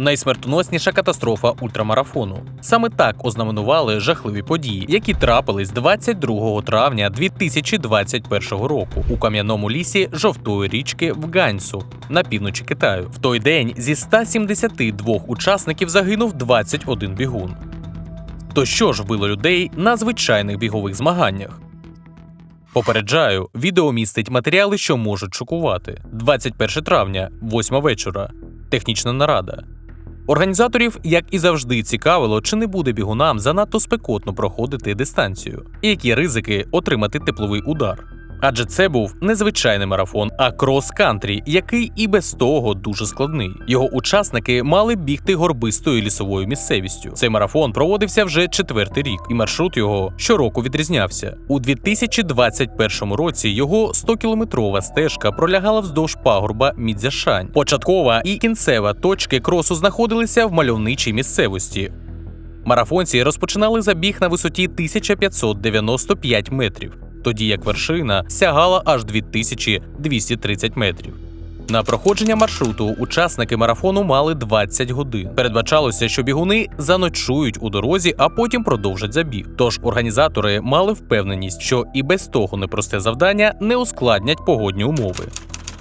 найсмертоносніша катастрофа ультрамарафону. Саме так ознаменували жахливі події, які трапились 22 травня 2021 року у кам'яному лісі жовтої річки в Ганьсу на півночі Китаю. В той день зі 172 учасників загинув 21 бігун. То що ж вбило людей на звичайних бігових змаганнях? Попереджаю, відео містить матеріали, що можуть шокувати. 21 травня, 8 вечора. Технічна нарада. Організаторів, як і завжди, цікавило, чи не буде бігунам занадто спекотно проходити дистанцію, і які ризики отримати тепловий удар. Адже це був не звичайний марафон, а крос-кантрі, який і без того дуже складний. Його учасники мали бігти горбистою лісовою місцевістю. Цей марафон проводився вже четвертий рік, і маршрут його щороку відрізнявся. У 2021 році його 100-кілометрова стежка пролягала вздовж пагорба Мідзяшань. Початкова і кінцева точки кросу знаходилися в мальовничій місцевості. Марафонці розпочинали забіг на висоті 1595 метрів, тоді як вершина сягала аж 2230 метрів. На проходження маршруту учасники марафону мали 20 годин. Передбачалося, що бігуни заночують у дорозі, а потім продовжать забіг. Тож організатори мали впевненість, що і без того непросте завдання не ускладнять погодні умови.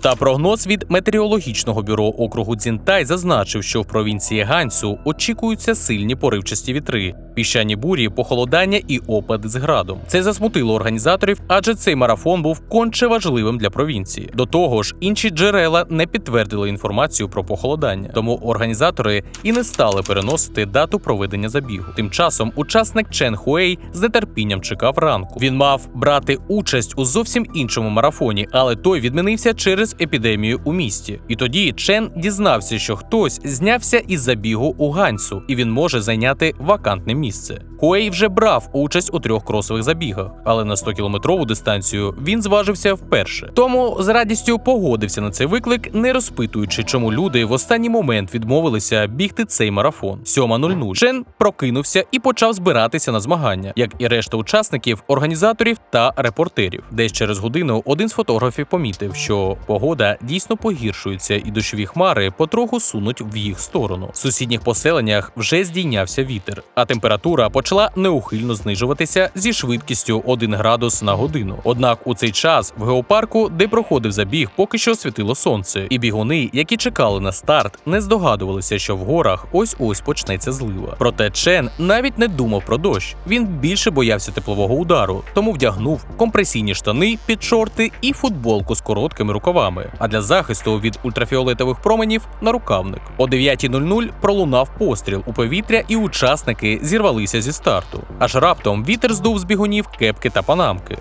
Та прогноз від метеорологічного бюро округу Дзінтай зазначив, що в провінції Ганцю очікуються сильні поривчасті вітри, піщані бурі, похолодання і опади з градом. Це засмутило організаторів, адже цей марафон був конче важливим для провінції. До того ж, інші джерела не підтвердили інформацію про похолодання, тому організатори і не стали переносити дату проведення забігу. Тим часом учасник Чен Хуей з нетерпінням чекав ранку. Він мав брати участь у зовсім іншому марафоні, але той відмінився через епідемію у місті. І тоді Чен дізнався, що хтось знявся із забігу у Ганцю, і він може зайняти вакантне місце. Хуей вже брав участь у трьох кросових забігах, але на 100-кілометрову дистанцію він зважився вперше. Тому з радістю погодився на цей виклик, не розпитуючи, чому люди в останній момент відмовилися бігти цей марафон. 7.00. Чен прокинувся і почав збиратися на змагання, як і решта учасників, організаторів та репортерів. Десь через годину один з фотографів помітив, що погода дійсно погіршується, і дощові хмари потроху сунуть в їх сторону. В сусідніх поселеннях вже здійнявся вітер, а температура почала неухильно знижуватися зі швидкістю 1 градус на годину. Однак у цей час в геопарку, де проходив забіг, поки що світило сонце, і бігуни, які чекали на старт, не здогадувалися, що в горах ось ось почнеться злива. Проте Чен навіть не думав про дощ. Він більше боявся теплового удару, тому вдягнув компресійні штани під шорти і футболку з короткими рукавами. А для захисту від ультрафіолетових променів нарукавник. О 9.00 пролунав постріл у повітря, і учасники зірвалися зі старту. Аж раптом вітер здув з бігунів кепки та панамки.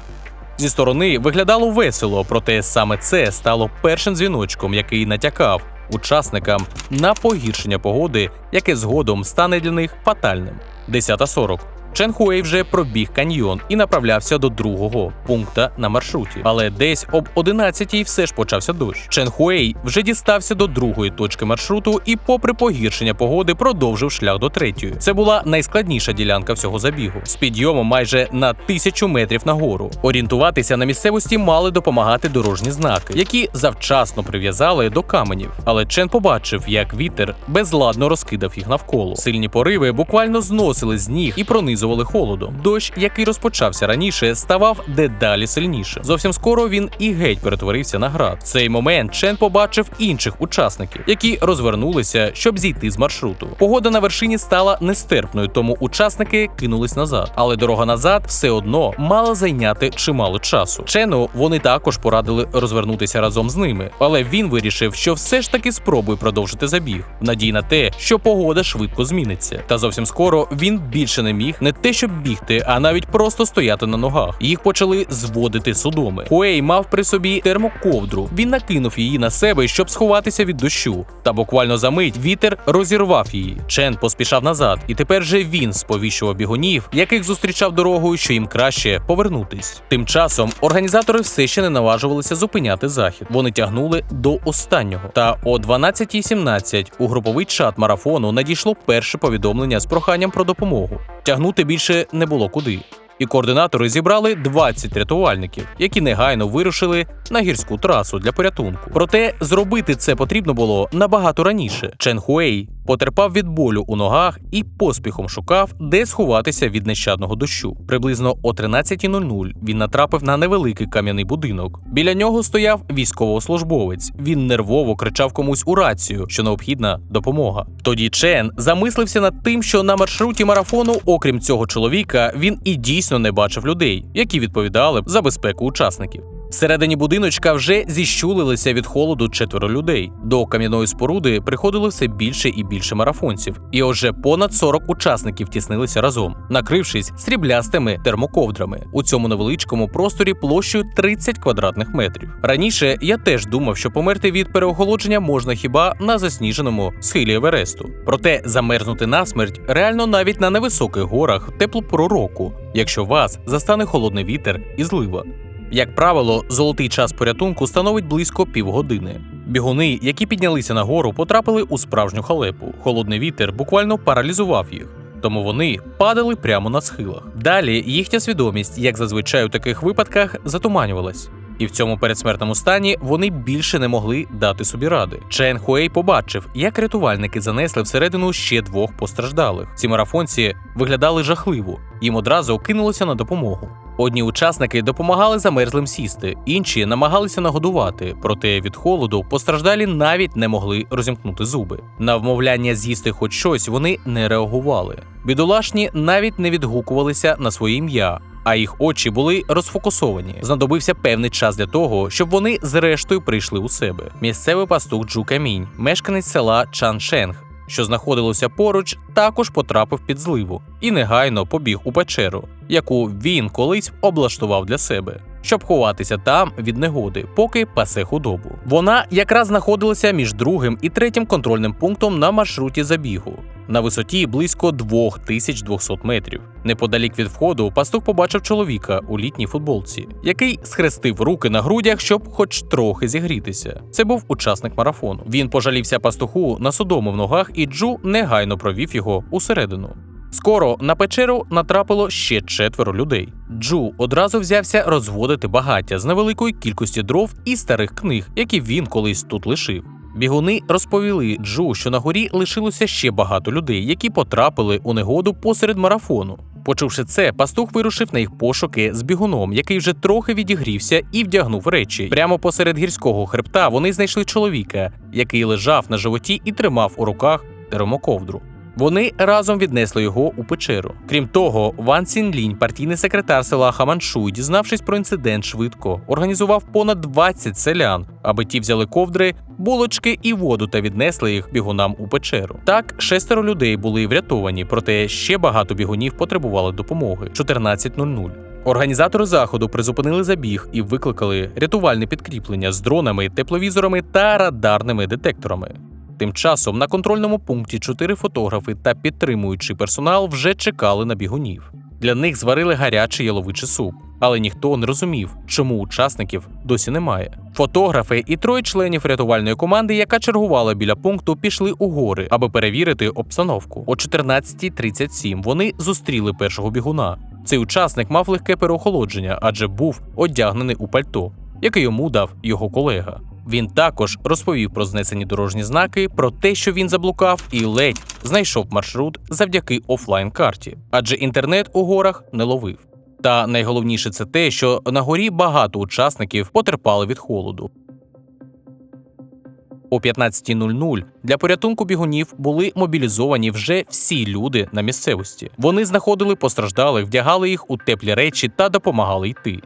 Зі сторони виглядало весело, проте саме це стало першим дзвіночком, який натякав учасникам на погіршення погоди, яке згодом стане для них фатальним. 10.40. Чен Хуей вже пробіг каньйон і направлявся до другого пункта на маршруті. Але десь об 11-й все ж почався дощ. Чен Хуей вже дістався до другої точки маршруту і, попри погіршення погоди, продовжив шлях до третьої. Це була найскладніша ділянка всього забігу з підйомом майже на тисячу метрів нагору. Орієнтуватися на місцевості мали допомагати дорожні знаки, які завчасно прив'язали до каменів. Але Чен побачив, як вітер безладно розкидав їх навколо. Сильні пориви буквально зносили з ніг і пронизували холодом. Дощ, який розпочався раніше, ставав дедалі сильніше. Зовсім скоро він і геть перетворився на град. В цей момент Чен побачив інших учасників, які розвернулися, щоб зійти з маршруту. Погода на вершині стала нестерпною, тому учасники кинулись назад. Але дорога назад все одно мала зайняти чимало часу. Чену вони також порадили розвернутися разом з ними, але він вирішив, що все ж таки спробує продовжити забіг, в надії на те, що погода швидко зміниться. Та зовсім скоро він більше не міг не те, щоб бігти, а навіть просто стояти на ногах. Їх почали зводити судоми. Хуей мав при собі термоковдру. Він накинув її на себе, щоб сховатися від дощу. Та буквально за мить вітер розірвав її. Чен поспішав назад, і тепер же він сповіщував бігунів, яких зустрічав дорогою, що їм краще повернутись. Тим часом організатори все ще не наважувалися зупиняти захід. Вони тягнули до останнього. Та о 12.17 у груповий чат марафону надійшло перше повідомлення з проханням про допомогу. Тягнути більше не було куди. І координатори зібрали 20 рятувальників, які негайно вирушили на гірську трасу для порятунку. Проте зробити це потрібно було набагато раніше. Чен Хуей потерпав від болю у ногах і поспіхом шукав, де сховатися від нещадного дощу. Приблизно о 13.00 він натрапив на невеликий кам'яний будинок. Біля нього стояв військовослужбовець. Він нервово кричав комусь у рацію, що необхідна допомога. Тоді Чен замислився над тим, що на маршруті марафону, окрім цього чоловіка, він і дійсно не бачив людей, які відповідали б за безпеку учасників. Всередині будиночка вже зіщулилися від холоду четверо людей. До кам'яної споруди приходило все більше і більше марафонців, і вже понад 40 учасників тіснилися разом, накрившись сріблястими термоковдрами у цьому невеличкому просторі площею 30 квадратних метрів. Раніше я теж думав, що померти від переохолодження можна хіба на засніженому схилі Евересту. Проте замерзнути насмерть реально навіть на невисоких горах в теплу пору року, якщо вас застане холодний вітер і злива. Як правило, золотий час порятунку становить близько півгодини. Бігуни, які піднялися на гору, потрапили у справжню халепу. Холодний вітер буквально паралізував їх. Тому вони падали прямо на схилах. Далі їхня свідомість, як зазвичай у таких випадках, затуманювалась. І в цьому передсмертному стані вони більше не могли дати собі ради. Чен Хуей побачив, як рятувальники занесли всередину ще двох постраждалих. Ці марафонці виглядали жахливо, їм одразу кинулося на допомогу. Одні учасники допомагали замерзлим сісти, інші намагалися нагодувати, проте від холоду постраждалі навіть не могли розімкнути зуби. На вмовляння з'їсти хоч щось вони не реагували. Бідолашні навіть не відгукувалися на своє ім'я, а їх очі були розфокусовані. Знадобився певний час для того, щоб вони зрештою прийшли у себе. Місцевий пастух Джу Камінь, мешканець села Чаншенг, що знаходилося поруч, також потрапив під зливу і негайно побіг у печеру, яку він колись облаштував для себе. Щоб ховатися там від негоди, поки пасе худобу. Вона якраз знаходилася між другим і третім контрольним пунктом на маршруті забігу на висоті близько 2200 метрів. Неподалік від входу пастух побачив чоловіка у літній футболці, який схрестив руки на грудях, щоб хоч трохи зігрітися. Це був учасник марафону. Він пожалівся пастуху на судому в ногах, і Джу негайно провів його усередину. Скоро на печеру натрапило ще четверо людей. Джу одразу взявся розводити багаття з невеликої кількості дров і старих книг, які він колись тут лишив. Бігуни розповіли Джу, що на горі лишилося ще багато людей, які потрапили у негоду посеред марафону. Почувши це, пастух вирушив на їх пошуки з бігуном, який вже трохи відігрівся і вдягнув речі. Прямо посеред гірського хребта вони знайшли чоловіка, який лежав на животі і тримав у руках термоковдру. Вони разом віднесли його у печеру. Крім того, Ван Цінлінь, партійний секретар села Хаманшуй, дізнавшись про інцидент швидко, організував понад 20 селян, аби ті взяли ковдри, булочки і воду та віднесли їх бігунам у печеру. Так, шестеро людей були врятовані, проте ще багато бігунів потребували допомоги. 14.00. Організатори заходу призупинили забіг і викликали рятувальне підкріплення з дронами, тепловізорами та радарними детекторами. Тим часом на контрольному пункті чотири фотографи та підтримуючий персонал вже чекали на бігунів. Для них зварили гарячий яловичий суп, але ніхто не розумів, чому учасників досі немає. Фотографи і троє членів рятувальної команди, яка чергувала біля пункту, пішли у гори, аби перевірити обстановку. О 14.37 вони зустріли першого бігуна. Цей учасник мав легке переохолодження, адже був одягнений у пальто, яке йому дав його колега. Він також розповів про знесені дорожні знаки, про те, що він заблукав, і ледь знайшов маршрут завдяки офлайн-карті, адже інтернет у горах не ловив. Та найголовніше це те, що на горі багато учасників потерпали від холоду. О 15.00 для порятунку бігунів були мобілізовані вже всі люди на місцевості. Вони знаходили постраждалих, вдягали їх у теплі речі та допомагали йти.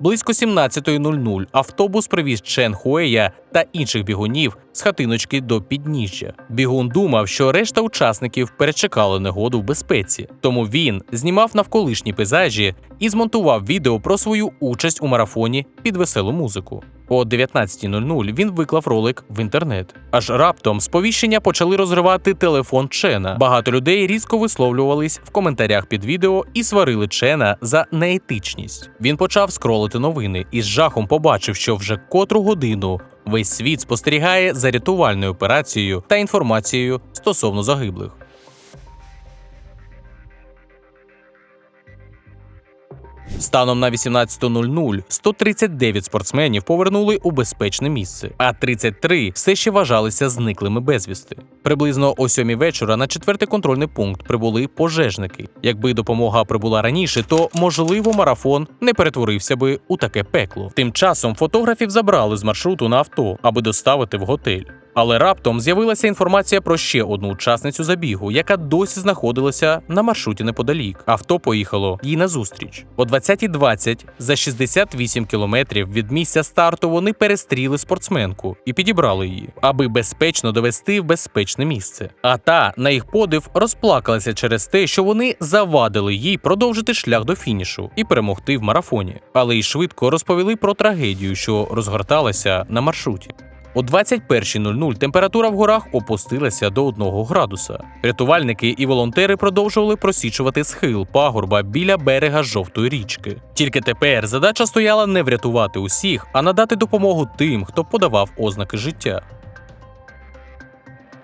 Близько 17.00 автобус привіз Чен Хуея та інших бігунів з хатиночки до підніжжя. Бігун думав, що решта учасників перечекали негоду в безпеці, тому він знімав навколишні пейзажі і змонтував відео про свою участь у марафоні під веселу музику. О 19.00 він виклав ролик в інтернет. Аж раптом сповіщення почали розривати телефон Чена. Багато людей різко висловлювались в коментарях під відео і сварили Чена за неетичність. Він почав скролити новини і з жахом побачив, що вже котру годину весь світ спостерігає за рятувальною операцією та інформацією стосовно загиблих. Станом на 18.00 139 спортсменів повернули у безпечне місце, а 33 все ще вважалися зниклими безвісти. Приблизно о 7 вечора на четвертий контрольний пункт прибули пожежники. Якби допомога прибула раніше, то можливо марафон не перетворився би у таке пекло. Тим часом фотографів забрали з маршруту на авто, аби доставити в готель. Але раптом з'явилася інформація про ще одну учасницю забігу, яка досі знаходилася на маршруті неподалік. Авто поїхало їй назустріч. О 20.20 за 68 кілометрів від місця старту вони перестріли спортсменку і підібрали її, аби безпечно довести в безпечне місце. А та, на їх подив, розплакалася через те, що вони завадили їй продовжити шлях до фінішу і перемогти в марафоні, але й швидко розповіли про трагедію, що розгорталася на маршруті. О 21.00 температура в горах опустилася до 1 градуса. Рятувальники і волонтери продовжували просічувати схил пагорба біля берега жовтої річки. Тільки тепер задача стояла не врятувати усіх, а надати допомогу тим, хто подавав ознаки життя.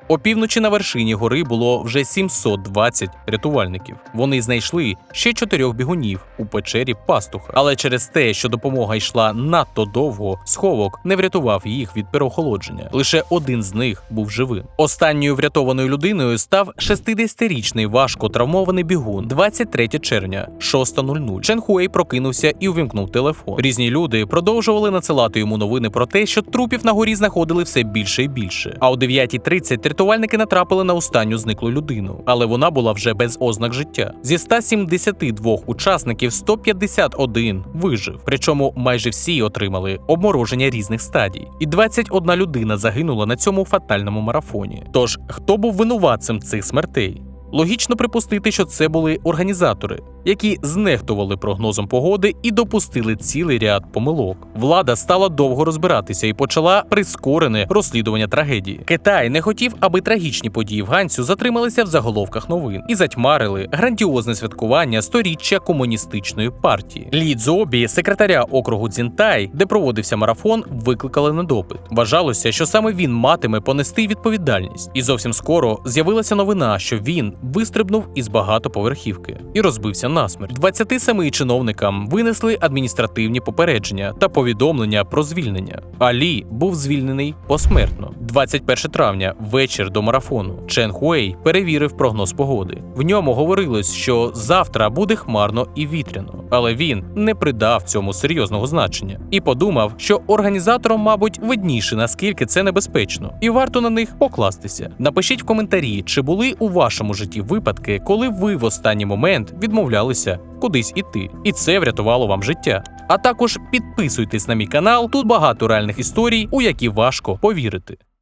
Опівночі на вершині гори було вже 720 рятувальників. Вони знайшли ще чотирьох бігунів у печері пастуха. Але через те, що допомога йшла надто довго, сховок не врятував їх від переохолодження. Лише один з них був живим. Останньою врятованою людиною став 60-річний важко травмований бігун 23 червня, 6.00. Чен Хуей прокинувся і увімкнув телефон. Різні люди продовжували надсилати йому новини про те, що трупів на горі знаходили все більше і більше. А о 9.30 рятувальники натрапили на останню зниклу людину, але вона була вже без ознак життя. Зі 172 учасників 151 вижив. Причому майже всі отримали обмороження різних стадій. І 21 людина загинула на цьому фатальному марафоні. Тож хто був винуватцем цих смертей? Логічно припустити, що це були організатори, які знехтували прогнозом погоди і допустили цілий ряд помилок. Влада стала довго розбиратися і почала прискорене розслідування трагедії. Китай не хотів, аби трагічні події в Ганцю затрималися в заголовках новин і затьмарили грандіозне святкування сторіччя комуністичної партії. Лі Цзобі, секретаря округу Цзінтай, де проводився марафон, викликали на допит. Вважалося, що саме він матиме понести відповідальність. І зовсім скоро з'явилася новина, що він вистрибнув із багатоповерхівки і розбився насмерть. 27 чиновникам винесли адміністративні попередження та повідомлення про звільнення. Алі був звільнений посмертно. 21 травня, вечір до марафону. Чен Хуей перевірив прогноз погоди. В ньому говорилось, що завтра буде хмарно і вітряно, але він не придав цьому серйозного значення і подумав, що організаторам, мабуть, видніше наскільки це небезпечно, і варто на них покластися. Напишіть в коментарі, чи були у вашому житті випадки, коли ви в останній момент відмовлялися кудись іти, і це врятувало вам життя. А також підписуйтесь на мій канал. Тут багато реальних історій, у які важко повірити.